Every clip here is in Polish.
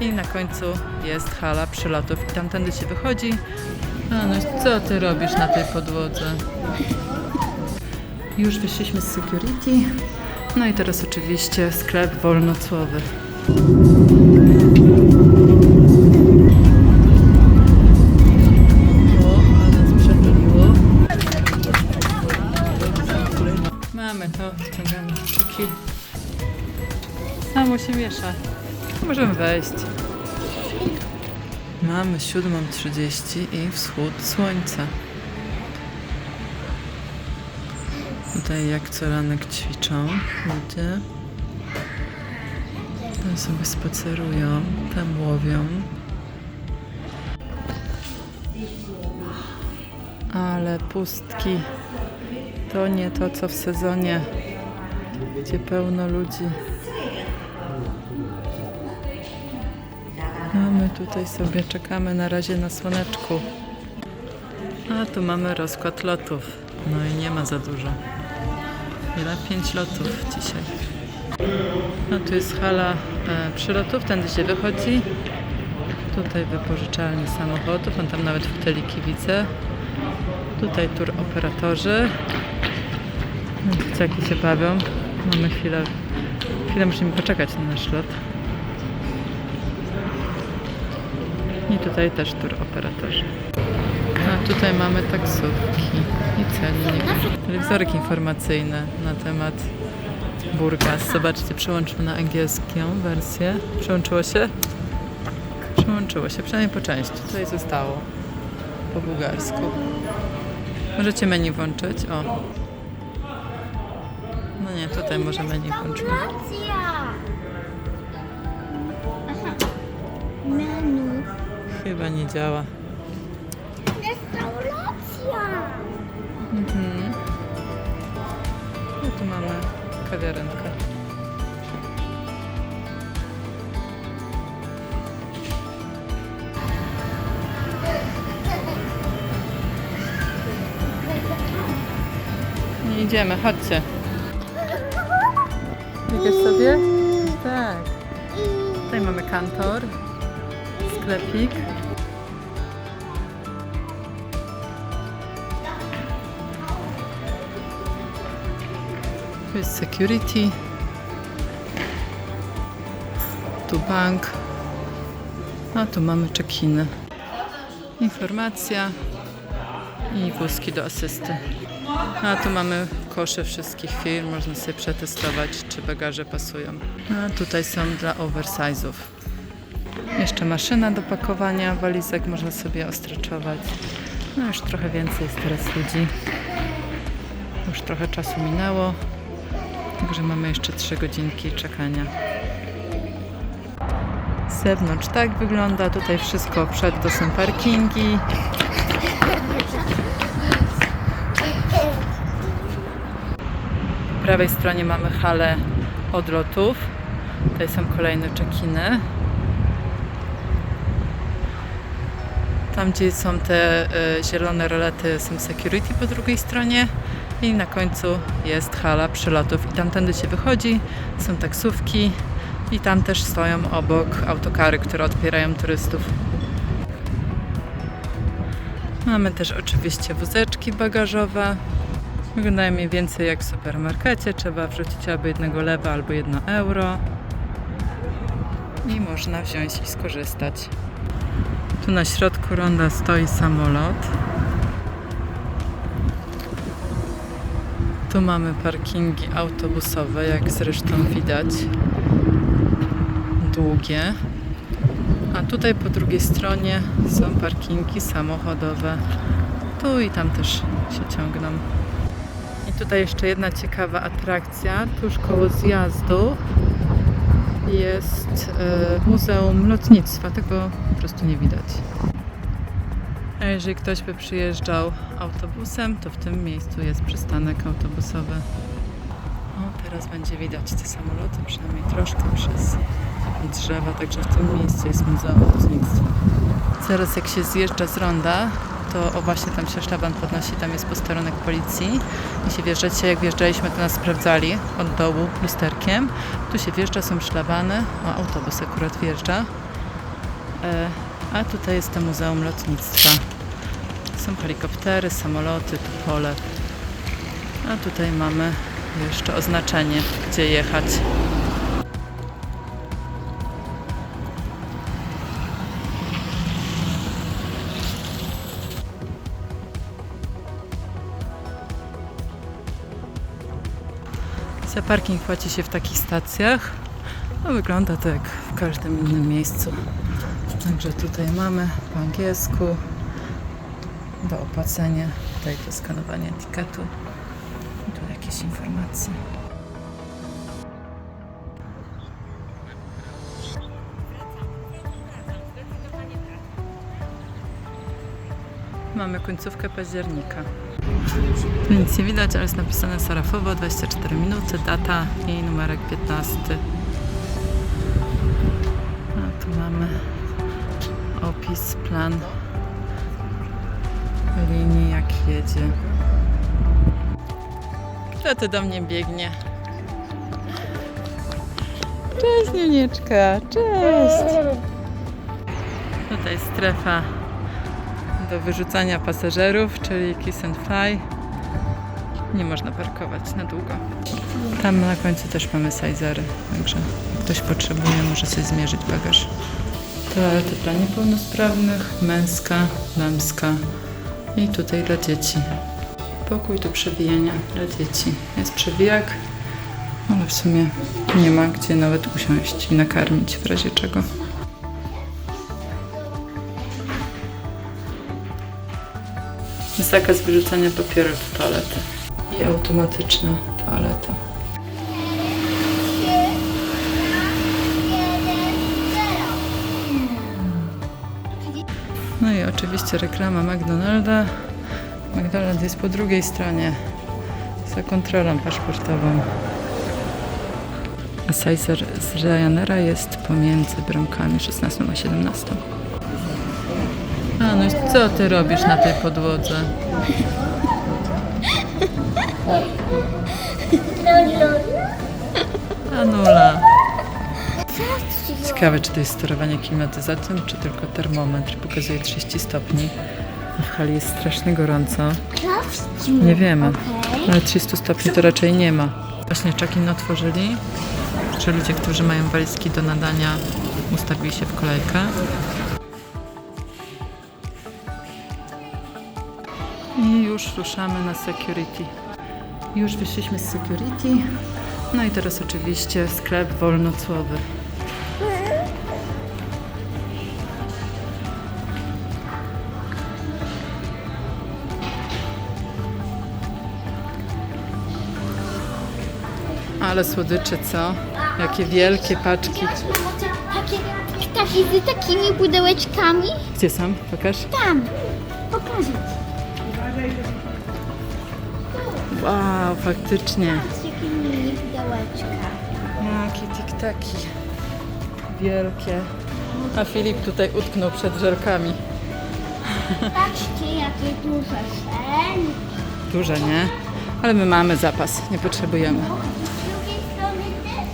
I na końcu jest hala przylotów i tamtędy się wychodzi. A no co ty robisz na tej podłodze? Już wyszliśmy z security. No i teraz oczywiście sklep wolnocłowy. Mamy to, ściągamy sztuki. Samo się miesza. Możemy wejść. Mamy 7.30 i wschód słońca. Tutaj jak co ranek ćwiczą ludzie. Tam sobie spacerują, tam łowią. Ale pustki to nie to co w sezonie, gdzie pełno ludzi. Tutaj sobie czekamy na razie na słoneczku. A tu mamy rozkład lotów. No i nie ma za dużo. Ile? Pięć lotów dzisiaj. No tu jest hala e, przylotów, tędy się wychodzi. Tutaj wypożyczalnie samochodów, on tam nawet foteliki widzę. Tutaj tur operatorzy. No, Dzieciaki się bawią. Mamy chwilę, chwilę musimy poczekać na nasz lot. I tutaj też tur operatorzy. A tutaj mamy taksówki i cennik. Telewizorek informacyjny na temat Burgas. Zobaczcie, przełączmy na angielską wersję. Przełączyło się? Przełączyło się, przynajmniej po części. Tutaj zostało po bułgarsku. Możecie menu włączyć. O. No nie, tutaj może menu włączymy. Menu. Chyba nie działa. Restauracja! Mhm. No tu mamy kawiarenkę. Nie idziemy, chodźcie. Idziesz sobie? Tak. Tutaj mamy kantor, sklepik. Tu jest security. Tu bank. A tu mamy check-iny. Informacja i wózki do asysty. A tu mamy kosze wszystkich firm, można sobie przetestować, czy bagaże pasują. A tutaj są dla oversize'ów. Jeszcze maszyna do pakowania walizek, można sobie ostraczować. No już trochę więcej jest teraz ludzi. Już trochę czasu minęło. Także mamy jeszcze 3 godzinki czekania. Z zewnątrz tak wygląda. Tutaj wszystko przed to są parkingi. Po prawej stronie mamy halę odlotów. Tutaj są kolejne czekiny. Tam, gdzie są te e, zielone rolety, są security po drugiej stronie. I na końcu jest hala przylotów. I tamtędy się wychodzi, są taksówki i tam też stoją obok autokary, które odbierają turystów. Mamy też oczywiście wózeczki bagażowe. Wyglądają mniej więcej jak w supermarkecie. Trzeba wrzucić albo jednego lewa, albo jedno euro. I można wziąć i skorzystać. Tu na środku ronda stoi samolot. Tu mamy parkingi autobusowe, jak zresztą widać. Długie. A tutaj po drugiej stronie są parkingi samochodowe. Tu i tam też się ciągną. I tutaj jeszcze jedna ciekawa atrakcja. Tuż koło zjazdu jest e, Muzeum Lotnictwa. Tego po prostu nie widać. A jeżeli ktoś by przyjeżdżał autobusem, to w tym miejscu jest przystanek autobusowy. O, teraz będzie widać te samoloty, przynajmniej troszkę przez drzewa, także w tym miejscu jest Muzeum Lotnictwa. Teraz jak się zjeżdża z ronda, to o właśnie tam się szlaban podnosi, tam jest posterunek policji i się wjeżdżacie, jak wjeżdżaliśmy to nas sprawdzali od dołu lusterkiem. Tu się wjeżdża, są szlabany, o autobus akurat wjeżdża E, A tutaj jest to Muzeum Lotnictwa. Są helikoptery, samoloty, tu pole. A tutaj mamy jeszcze oznaczenie, gdzie jechać. Parking płaci się w takich stacjach. No, wygląda to jak w każdym innym miejscu. Także tutaj mamy po angielsku do opłacenia. Tutaj do skanowania etykietu. Tu jakieś informacje. Mamy końcówkę października. Tu Nic nie widać, ale jest napisane Sarafowo, 24 minuty, data i numerek 15. A tu mamy opis, plan linii, jak jedzie. Kto tu do mnie biegnie? Cześć, Niunieczka, cześć! Tutaj strefa do wyrzucania pasażerów, czyli kiss and fly. Nie można parkować na długo. Tam na końcu też mamy sizery, także ktoś potrzebuje, może sobie zmierzyć bagaż. Toalety dla niepełnosprawnych, męska, damska i tutaj dla dzieci. Pokój do przewijania dla dzieci. Jest przewijak, ale w sumie nie ma gdzie nawet usiąść i nakarmić w razie czego. Zakaz wyrzucania papierów do toalety. I automatyczna toaleta. No i oczywiście reklama McDonalda. McDonald jest po drugiej stronie, za kontrolą paszportową. A Sizer z Ryanaira jest pomiędzy bramkami 16 a 17. A i co ty robisz na tej podłodze? Anula. Ciekawe, czy to jest sterowanie klimatyzacją, czy tylko termometr. Pokazuje 30 stopni. W hali jest strasznie gorąco. Nie wiemy. Ale 300 stopni to raczej nie ma. Właśnie check-in otworzyli, że ludzie, którzy mają walizki do nadania, ustawili się w kolejkę. Już ruszamy na security. Już wyszliśmy z security. No i teraz oczywiście sklep wolnocłowy. Ale słodycze, co? Jakie wielkie paczki. Takie ptaki z takimi pudełeczkami. Gdzie są? Pokaż. Tam. Pokażę ci. Wow, faktycznie. Patrz, jakie mini pudełeczka. Jakie tiktaki. Wielkie. A Filip tutaj utknął przed żelkami. Patrzcie, jakie duże sen. Duże, nie? Ale my mamy zapas, nie potrzebujemy. Z drugiej strony też.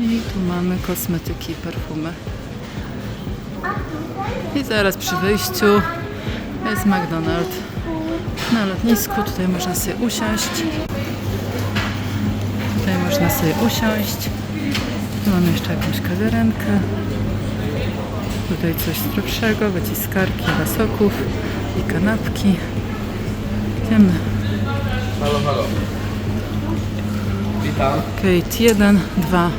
I tu mamy kosmetyki i perfumy. A tutaj I zaraz przy wyjściu jest McDonald's. Na lotnisku tutaj można sobie usiąść. Tutaj można sobie usiąść. Tu mamy jeszcze jakąś kawiarenkę. Tutaj coś zdrowszego, wyciskarki dla soków i kanapki. Idziemy. Halo, halo. Witam. Gate 1, 2,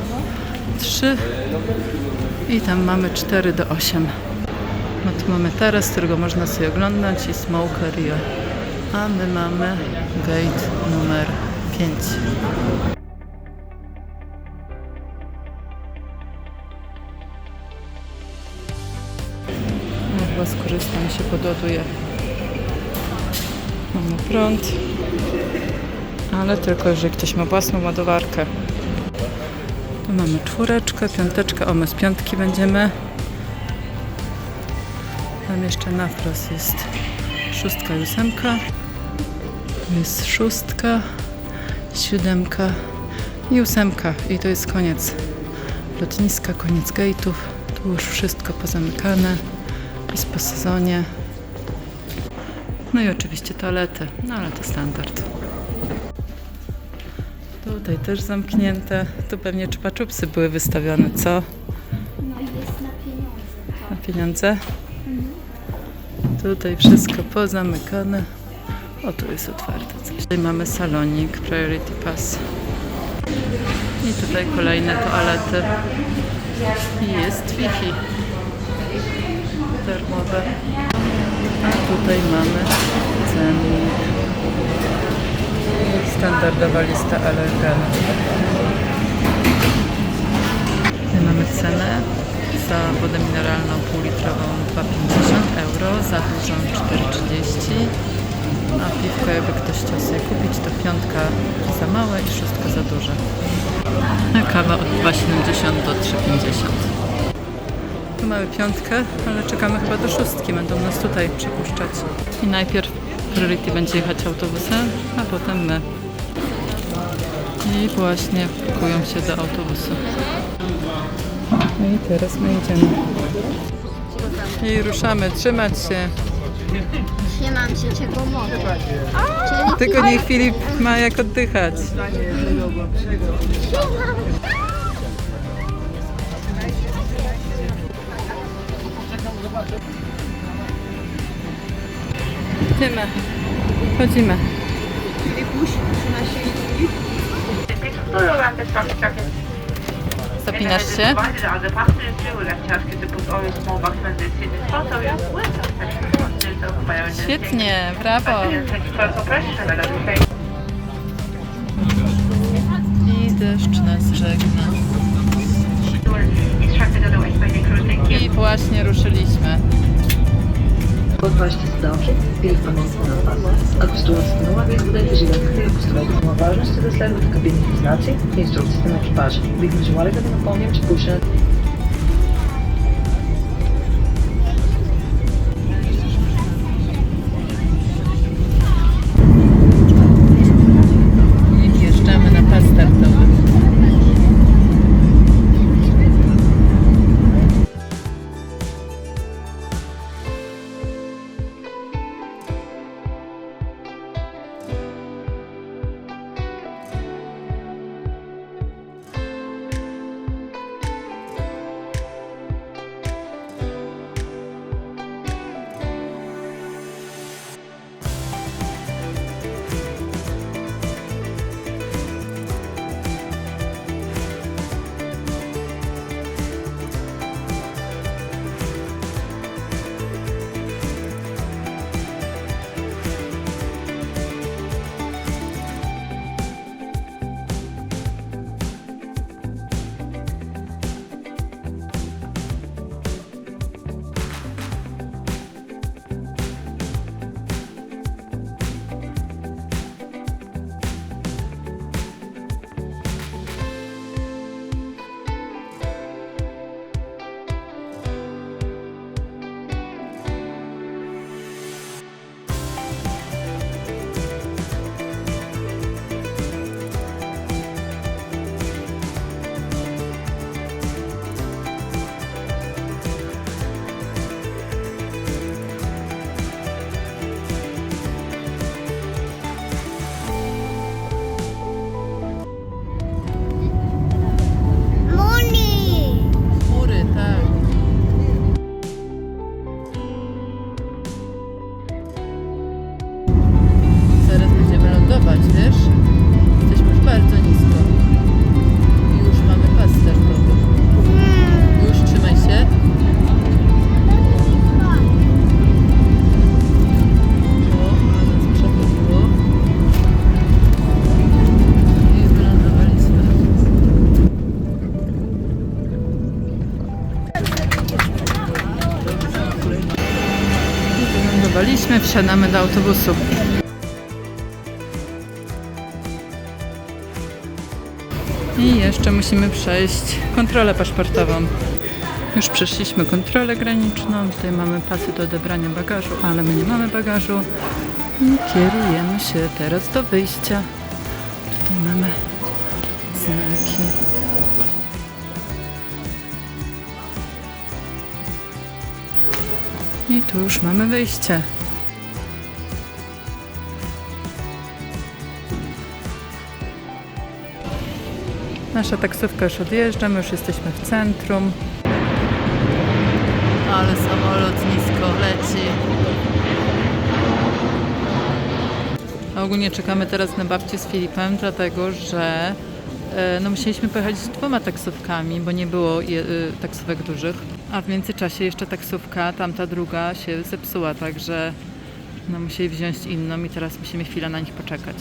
3 i tam mamy 4 do 8. No tu mamy taras, którego można sobie oglądać i smokeria. A my mamy gate numer 5. No chyba skorzystam się podładuje. Mamy prąd. Ale tylko, jeżeli ktoś ma własną ładowarkę. Tu mamy czwóreczkę, piąteczkę, o my z piątki będziemy. Tam jeszcze na wprost jest szóstka i ósemka. Tu jest szóstka, siódemka i ósemka. I to jest koniec lotniska, koniec gate'ów. Tu już wszystko pozamykane. Jest po sezonie. No i oczywiście toalety, no ale to standard. Tutaj też zamknięte. Tu pewnie czupa-czupsy były wystawione, co? No i jest na pieniądze. Na pieniądze. Tutaj wszystko pozamykane. O, tu jest otwarte coś. Tutaj mamy salonik, Priority Pass. I tutaj kolejne toalety. I jest Wi-Fi. Darmowe. A tutaj mamy cennik. Standardowa lista alergenów. Tutaj mamy cenę za wodę mineralną półlitrową 2,50 euro, za dużą 4,30 a piwko jakby ktoś chciał sobie kupić to piątka za małe i szóstka za duże. A kawa od 2,70 do 3,50. Tu mamy piątkę, ale czekamy chyba do szóstki, będą nas tutaj przepuszczać. I najpierw Priority będzie jechać autobusem, a potem my. I właśnie pakują się do autobusu. No i teraz my idziemy. I ruszamy, trzymać się. Trzymam się czego mogę. Czyli Tylko niech Filip ma jak oddychać. Idziemy. Chodzimy. Zapinasz się? Świetnie, brawo. I deszcz nas żegna. I właśnie ruszyliśmy. това ще се дължи или в панелите на вас. Ако сте улицата на изгодете жилетката и обстановката. Важно ще да следвате кабинните знаци и инструкциите на екипажа. Бихме желали да ви напомним, че пушенето wsiadamy do autobusu. I jeszcze musimy przejść kontrolę paszportową. Już przeszliśmy kontrolę graniczną. Tutaj mamy pasy do odebrania bagażu, ale my nie mamy bagażu. I kierujemy się teraz do wyjścia. Tutaj mamy znaki. I tu już mamy wyjście. Nasza taksówka już odjeżdża, my już jesteśmy w centrum. Ale samolot nisko leci. A ogólnie czekamy teraz na babcię z Filipem, dlatego że e, no, musieliśmy pojechać z dwoma taksówkami, bo nie było je, e, taksówek dużych. A w międzyczasie jeszcze taksówka, tamta druga się zepsuła, także no, musieli wziąć inną i teraz musimy chwilę na nich poczekać.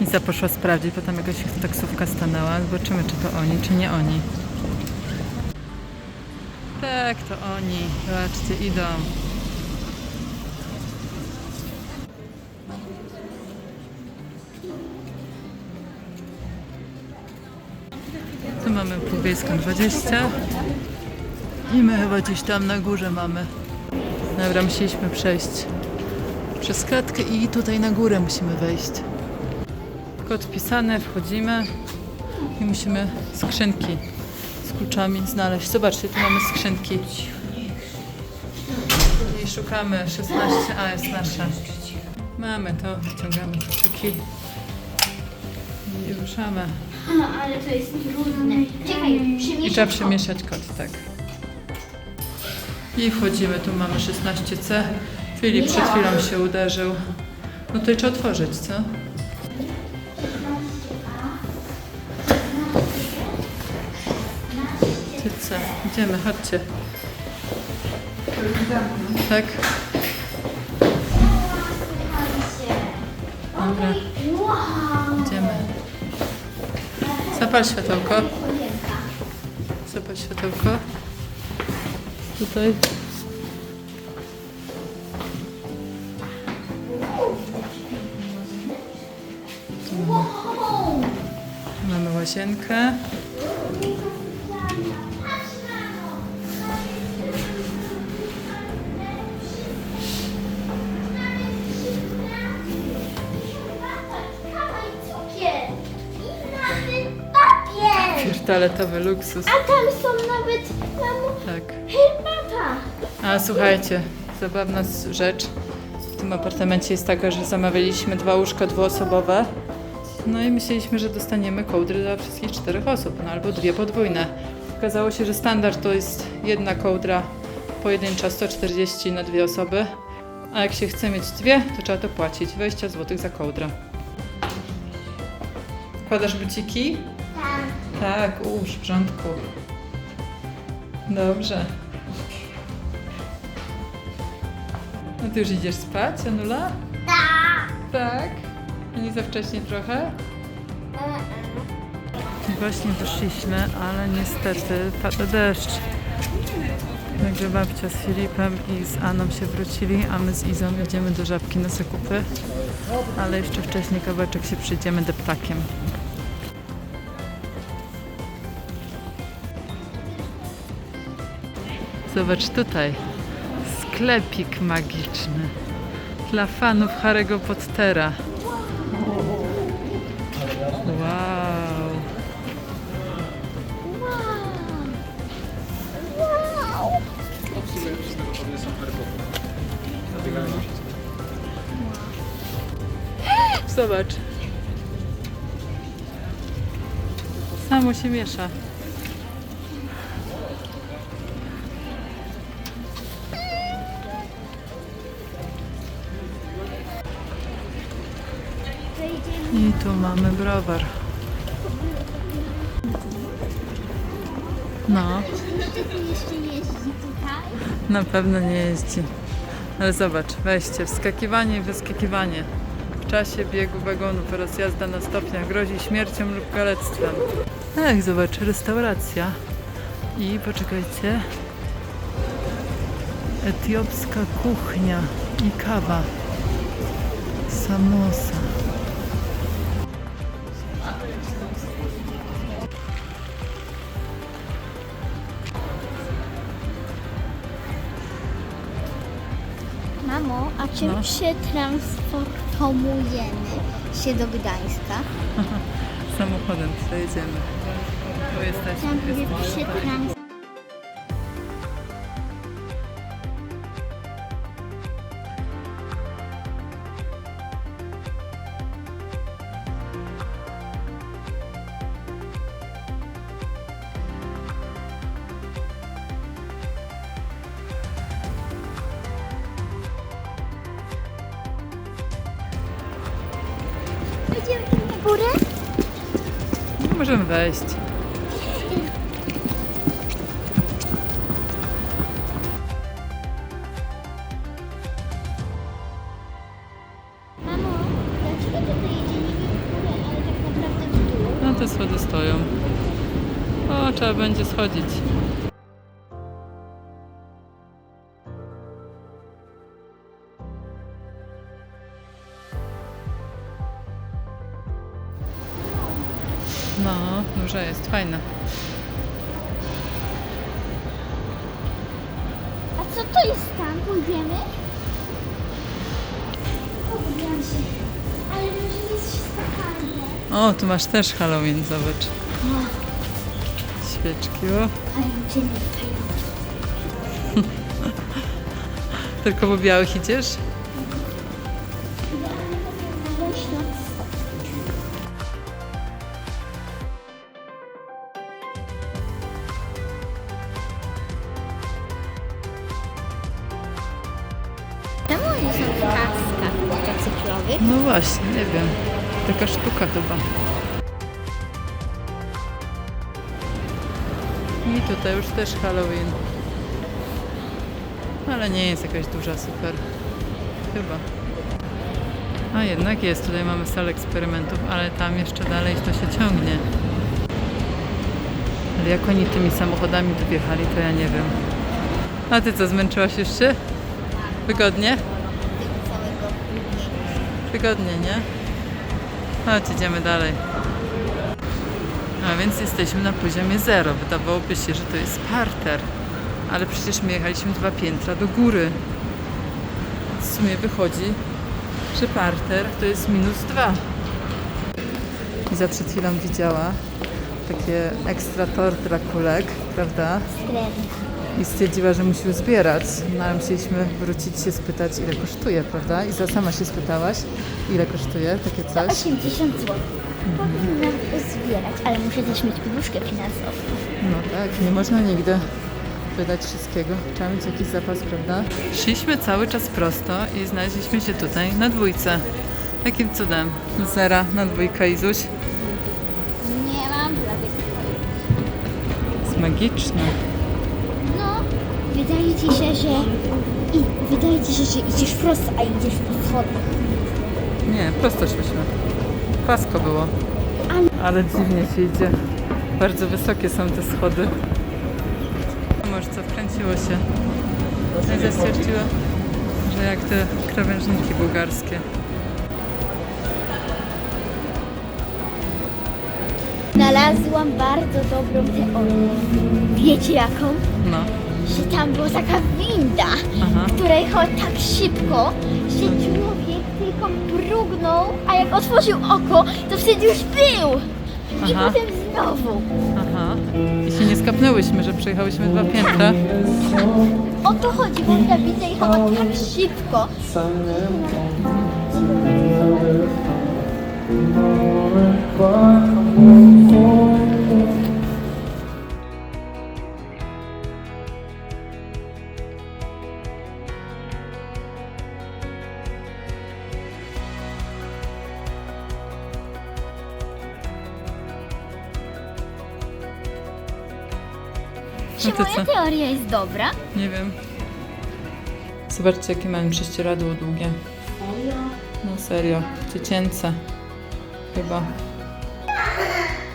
Iza poszła sprawdzić, potem jakaś taksówka stanęła. Zobaczymy, czy to oni, czy nie oni. Tak, to oni. Zobaczcie, idą. Tu mamy Półwiejską 20 i my chyba gdzieś tam na górze mamy. Dobra, musieliśmy przejść przez klatkę i tutaj na górę musimy wejść. Kod wpisany, wchodzimy i musimy skrzynki z kluczami znaleźć. Zobaczcie, tu mamy skrzynki. I szukamy 16A jest nasza. Mamy to, wciągamy kluczyki i ruszamy. Ale to jest trudne. Czekaj, I trzeba przemieszać kod, tak. I wchodzimy, tu mamy 16C. Filip przed chwilą się uderzył. No to i trzeba otworzyć, co? Idziemy, chodźcie. Tak? Dobra, idziemy. Zapal światełko. Zapal światełko. Tutaj. Tu mamy, tu mamy łazienkę. Toaletowy luksus. A tam są nawet, mamo, Tak. herbata! A słuchajcie, zabawna s- rzecz. W tym apartamencie jest taka, że zamawialiśmy dwa łóżka dwuosobowe. No i myśleliśmy, że dostaniemy kołdry dla wszystkich czterech osób, no albo dwie podwójne. Okazało się, że standard to jest jedna kołdra pojedyncza 140 na dwie osoby, a jak się chce mieć dwie, to trzeba to płacić 20 zł za kołdrę. Wkładasz buciki? Tak. Tak, uż, w porządku. Dobrze. No ty już idziesz spać, Anula? Tak. Tak. Nie za wcześnie trochę? Właśnie wyszliśmy, ale niestety pada deszcz. Także babcia z Filipem i z Aną się wrócili, a my z Izą jedziemy do Żabki na zakupy. Ale jeszcze wcześniej kawałeczek się przyjdziemy deptakiem. Zobacz tutaj. Sklepik magiczny. Dla fanów Harry'ego Pottera. Wow. Wow! Zobacz. Samo się miesza. Tu mamy browar. No, na pewno nie jeździ. Ale zobacz, wejście, wskakiwanie i wyskakiwanie. W czasie biegu wagonów oraz jazda na stopniach grozi śmiercią lub kalectwem. Tak, zobacz, restauracja. I poczekajcie. Etiopska kuchnia i kawa. Samosa. A czym No. przetransportujemy się do Gdańska? Samochodem przejedziemy. Tu jesteśmy. Tam tak. Idziemy na górę? No, możemy wejść. Mamo, dlaczego tutaj jedzie niby w górę, ale tak naprawdę w dół? No te schody stoją. O, trzeba będzie schodzić. No, duża jest, fajna. A co to jest tam? Pójdziemy? Pogubiłam się. Ale może jest. O, tu masz też Halloween, zobacz. Świeczki, o. Tylko po białych idziesz? Sztuka chyba. I tutaj już też Halloween. Ale nie jest jakaś duża, super. Chyba. A jednak jest, tutaj mamy salę eksperymentów, ale tam jeszcze dalej to się ciągnie. Ale jak oni tymi samochodami tu to ja nie wiem. A ty co, zmęczyłaś już się? Wygodnie? Wygodnie, nie? Chodź, idziemy dalej. A więc jesteśmy na poziomie zero. Wydawałoby się, że to jest parter. Ale przecież my jechaliśmy dwa piętra do góry. W sumie wychodzi, że parter to jest minus dwa. Iza przed chwilą widziała takie ekstra tort dla kulek, prawda? I stwierdziła, że musi zbierać. No ale musieliśmy wrócić się spytać, ile kosztuje, prawda? I za sama się spytałaś, ile kosztuje takie coś. 80 zł. Powinnam zbierać, ale muszę też mieć poduszkę finansową. No tak, nie można nigdy wydać wszystkiego. Trzeba mieć jakiś zapas, prawda? Szliśmy cały czas prosto i znaleźliśmy się tutaj na dwójce. Jakim cudem? Zera na dwójkę, Izuś. Nie mam pojęcia. Jest magiczne. No, wydaje ci się, że... I wydaje ci się, że idziesz prosto, a idziesz po schodach. Nie, prosto szliśmy. Pasko było. Ale- dziwnie się idzie. Bardzo wysokie są te schody. Może co, wkręciło się. Iza stwierdziła, że jak te krawężniki bułgarskie. Znalazłam bardzo dobrą teorię. Wiecie jaką? No, Że tam była taka winda, aha. która jechała tak szybko, że człowiek tylko mrugnął, a jak otworzył oko, to wtedy już był. I Aha. potem znowu. Aha. I się nie skapnęłyśmy, że przejechałyśmy dwa piętra. O to chodzi, bo ta winda jechała tak szybko. Czy to moja teoria jest dobra? Nie wiem. Zobaczcie, jakie mamy prześcieradło długie. No serio, dziecięce. Chyba.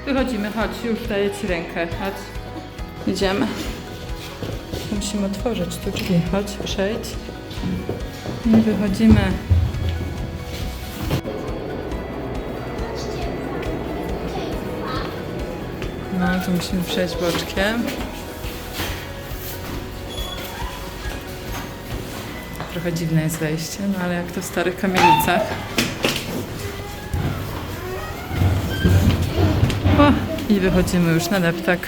Wychodzimy, chodź, już daję Ci rękę, chodź. Idziemy. Musimy otworzyć tu drzwi, chodź, przejdź. I wychodzimy. No, tu musimy przejść boczkiem. Trochę dziwne jest wejście, no ale jak to w starych kamienicach. O, i wychodzimy już na deptak.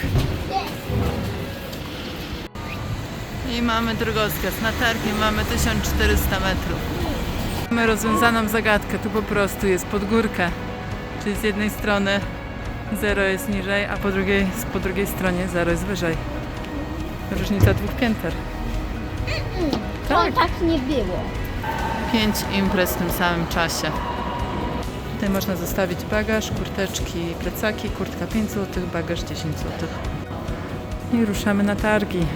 I mamy Drogowskaz. Na targi mamy 1400 metrów. Mamy rozwiązaną zagadkę. Tu po prostu jest pod górkę. Czyli z jednej strony zero jest niżej, a po drugiej, po drugiej stronie zero jest wyżej. Różnica dwóch pięter. To tak nie było. Pięć imprez w tym samym czasie. Tutaj można zostawić bagaż, kurteczki, plecaki, kurtka 5 zł, bagaż 10 zł. I ruszamy na targi.